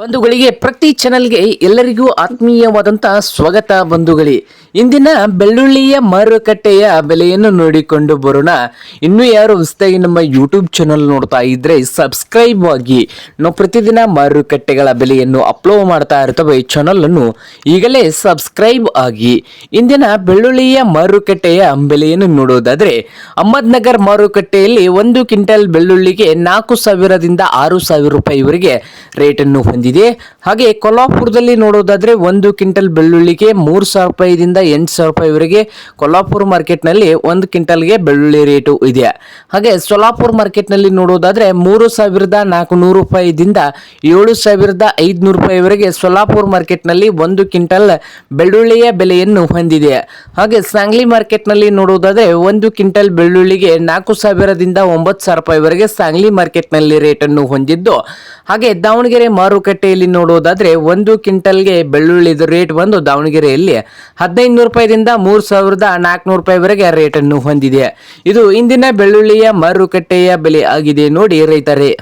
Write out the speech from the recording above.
ಬಂಧುಗಳಿಗೆ ಪ್ರತಿ ಚಾನಲ್ಗೆ ಎಲ್ಲರಿಗೂ ಆತ್ಮೀಯವಾದಂಥ ಸ್ವಾಗತ ಬಂಧುಗಳೇ. ಇಂದಿನ ಬೆಳ್ಳುಳ್ಳಿಯ ಮಾರುಕಟ್ಟೆಯ ಬೆಲೆಯನ್ನು ನೋಡಿಕೊಂಡು ಬರೋಣ. ಇನ್ನು ಯಾರು ಹೊಸದಾಗಿ ನಮ್ಮ ಯೂಟ್ಯೂಬ್ ಚಾನಲ್ ನೋಡ್ತಾ ಇದ್ರೆ ಸಬ್ಸ್ಕ್ರೈಬ್ ಆಗಿ. ನಾವು ಪ್ರತಿದಿನ ಮಾರುಕಟ್ಟೆಗಳ ಬೆಲೆಯನ್ನು ಅಪ್ಲೋಡ್ ಮಾಡ್ತಾ ಇರ್ತವೆ ಈ ಚಾನಲ್ ಅನ್ನು. ಈಗಲೇ ಸಬ್ಸ್ಕ್ರೈಬ್ ಆಗಿ. ಇಂದಿನ ಬೆಳ್ಳುಳ್ಳಿಯ ಮಾರುಕಟ್ಟೆಯ ಬೆಲೆಯನ್ನು ನೋಡೋದಾದ್ರೆ, ಅಹಮದ್ನಗರ್ ಮಾರುಕಟ್ಟೆಯಲ್ಲಿ ಒಂದು ಕ್ವಿಂಟಲ್ ಬೆಳ್ಳುಳ್ಳಿಗೆ ನಾಲ್ಕು ಸಾವಿರದಿಂದ ಆರು ಸಾವಿರ ರೂಪಾಯಿವರೆಗೆ ರೇಟನ್ನು ಹೊಂದಿದೆ. ಹಾಗೆ ಕೊಲ್ಲಾಪುರದಲ್ಲಿ ನೋಡೋದಾದ್ರೆ ಒಂದು ಕ್ವಿಂಟಲ್ ಬೆಳ್ಳುಳ್ಳಿಗೆ ಮೂರು ಸಾವಿರ ರೂಪಾಯಿದಿಂದ ಎಂಟು ಸಾವಿರ ರೂಪಾಯಿವರೆಗೆ ಕೊಲ್ಲಾಪುರ ಮಾರ್ಕೆಟ್ನಲ್ಲಿ ಒಂದು ಕ್ವಿಂಟಲ್ಗೆ ಬೆಳ್ಳುಳ್ಳಿ ರೇಟು ಇದೆ. ಹಾಗೆ ಸೊಲಾಪುರ ಮಾರ್ಕೆಟ್ನಲ್ಲಿ ನೋಡೋದಾದ್ರೆ ಮೂರು ಸಾವಿರದ ನಾಲ್ಕುನೂರು ರೂಪಾಯಿದಿಂದ ಏಳು ಸಾವಿರದ ಐದುನೂರು ರೂಪಾಯಿವರೆಗೆ ಸೊಲಾಪುರ ಮಾರ್ಕೆಟ್ನಲ್ಲಿ ಒಂದು ಕ್ವಿಂಟಲ್ ಬೆಳ್ಳುಳ್ಳಿಯ ಬೆಲೆಯನ್ನು ಹೊಂದಿದೆ. ಹಾಗೆ ಸಾಂಗ್ಲಿ ಮಾರ್ಕೆಟ್ನಲ್ಲಿ ನೋಡೋದಾದ್ರೆ ಒಂದು ಕ್ವಿಂಟಲ್ ಬೆಳ್ಳುಳ್ಳಿಗೆ ನಾಲ್ಕು ಸಾವಿರದಿಂದ ಒಂಬತ್ತು ಸಾವಿರ ರೂಪಾಯಿವರೆಗೆ ಸಾಂಗ್ಲಿ ಮಾರ್ಕೆಟ್ನಲ್ಲಿ ರೇಟನ್ನು ಹೊಂದಿದ್ದು. ಹಾಗೆ ದಾವಣಗೆರೆ ಮಾರುಕಟ್ಟೆಯಲ್ಲಿ ನೋಡುವುದಾದ್ರೆ ಒಂದು ಕ್ವಿಂಟಲ್ಗೆ ಬೆಳ್ಳುಳ್ಳಿದ ರೇಟ್ ಬಂದು ದಾವಣಗೆರೆಯಲ್ಲಿ ಹದಿನೈದು ನೂರು ರೂಪಾಯಿದಿಂದ ಮೂರು ಸಾವಿರದ ನಾಲ್ಕುನೂರು ರೂಪಾಯಿವರೆಗೆ ರೇಟನ್ನು ಹೊಂದಿದೆ. ಇದು ಇಂದಿನ ಬೆಳ್ಳುಳ್ಳಿಯ ಮಾರುಕಟ್ಟೆಯ ಬೆಲೆ ಆಗಿದೆ ನೋಡಿ ರೈತರೇ.